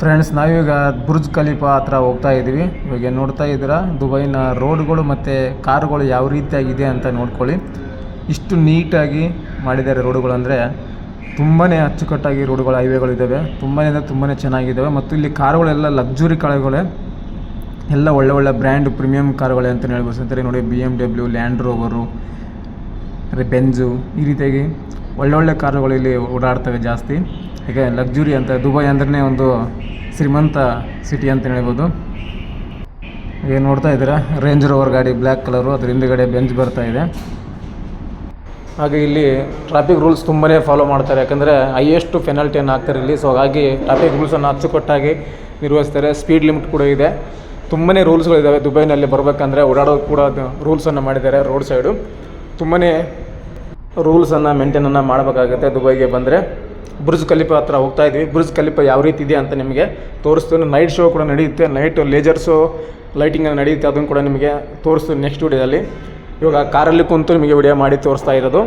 Friends ನಾವೀಗ Burj Khalifa ಹತ್ರ ಹೋಗ್ತಾ ಇದ್ದೀವಿ ಇವಾಗ ನೋಡ್ತಾ ಇದ್ದೀರಾ ದುಬೈನ ರೋಡ್ಗಳು ಮತ್ತು ಕಾರುಗಳು ಯಾವ ರೀತಿಯಾಗಿದೆ ಅಂತ ನೋಡ್ಕೊಳ್ಳಿ. ಇಷ್ಟು ನೀಟಾಗಿ ಮಾಡಿದ್ದಾರೆ ರೋಡುಗಳು ಅಂದರೆ ತುಂಬಾ ಅಚ್ಚುಕಟ್ಟಾಗಿ ರೋಡ್ಗಳು ಹೈವೇಗಳು ಇದ್ದಾವೆ ತುಂಬಾ ಅಂದರೆ ತುಂಬಾ ಚೆನ್ನಾಗಿದ್ದಾವೆ ಮತ್ತು ಇಲ್ಲಿ ಕಾರುಗಳೆಲ್ಲ ಲಕ್ಸುರಿ ಕಾರುಗಳೇ. ಎಲ್ಲ ಒಳ್ಳೆ ಒಳ್ಳೆ ಬ್ರ್ಯಾಂಡ್ ಪ್ರೀಮಿಯಂ ಕಾರುಗಳೇ ಅಂತಲೇ ಹೇಳ್ಬೋದು. ಅಂತಾರೆ ನೋಡಿ B M W Land Rover ಅಂದರೆ ಬೆಂಜು ಈ ರೀತಿಯಾಗಿ ಒಳ್ಳೊಳ್ಳೆ ಕಾರುಗಳು ಇಲ್ಲಿ ಓಡಾಡ್ತವೆ ಜಾಸ್ತಿ. ಹೀಗೆ ಲಕ್ಸುರಿ ಅಂತ, ದುಬೈ ಅಂದ್ರೇ ಒಂದು ಶ್ರೀಮಂತ ಸಿಟಿ ಅಂತ ಹೇಳ್ಬೋದು. ಈಗ ನೋಡ್ತಾ ಇದ್ದೀರಾ? ರೇಂಜ್ ರೋವರ್ ಗಾಡಿ ಬ್ಲ್ಯಾಕ್ ಕಲರು ಅದ್ರ ಹಿಂದುಗಡೆ ಬೆಂಚ್ ಬರ್ತಾ ಇದೆ. ಹಾಗೆ ಇಲ್ಲಿ ಟ್ರಾಫಿಕ್ ರೂಲ್ಸ್ ತುಂಬನೇ ಫಾಲೋ ಮಾಡ್ತಾರೆ. ಯಾಕಂದರೆ ಹೈಯೆಸ್ಟ್ ಪೆನಾಲ್ಟಿಯನ್ನು ಹಾಕ್ತಾರೆ ಇಲ್ಲಿ. ಸೊ ಹಾಗಾಗಿ ಟ್ರಾಫಿಕ್ ರೂಲ್ಸನ್ನು ಅಚ್ಚುಕಟ್ಟಾಗಿ ನಿರ್ವಹಿಸ್ತಾರೆ. ಸ್ಪೀಡ್ ಲಿಮಿಟ್ ಕೂಡ ಇದೆ. ತುಂಬಾ ರೂಲ್ಸ್ಗಳಿದ್ದಾವೆ ದುಬೈನಲ್ಲಿ ಬರಬೇಕಂದ್ರೆ ಓಡಾಡೋದು ಕೂಡ ರೂಲ್ಸನ್ನು ಮಾಡಿದ್ದಾರೆ ರೋಡ್ ಸೈಡು ತುಂಬಾ ರೂಲ್ಸನ್ನು ಮೇಂಟೈನನ್ನು ಮಾಡಬೇಕಾಗುತ್ತೆ ದುಬೈಗೆ ಬಂದರೆ. ಬುರ್ಜ್ ಕಲಿಪ ಹತ್ರ ಹೋಗ್ತಾ ಇದ್ವಿ. ಬುರ್ಜ್ ಕಲಿಪ ಯಾವ ರೀತಿ ಇದೆ ಅಂತ ನಿಮಗೆ ತೋರಿಸ್ತೀನಿ. ನೈಟ್ ಶೋ ಕೂಡ ನಡೆಯುತ್ತೆ. ನೈಟ್ ಲೇಜರ್ ಶೋ ಲೈಟಿಂಗ್ ನಡೆಯುತ್ತೆ. ಅದನ್ನು ಕೂಡ ನಿಮಗೆ ತೋರಿಸ್ತೀನಿ ನೆಕ್ಸ್ಟ್ ವಿಡಿಯೋದಲ್ಲಿ ಇವಾಗ ಕಾರಲ್ಲಿ ಕುಂತು ನಿಮಗೆ ವಿಡಿಯೋ ಮಾಡಿ ತೋರಿಸ್ತಾ ಇರೋದು.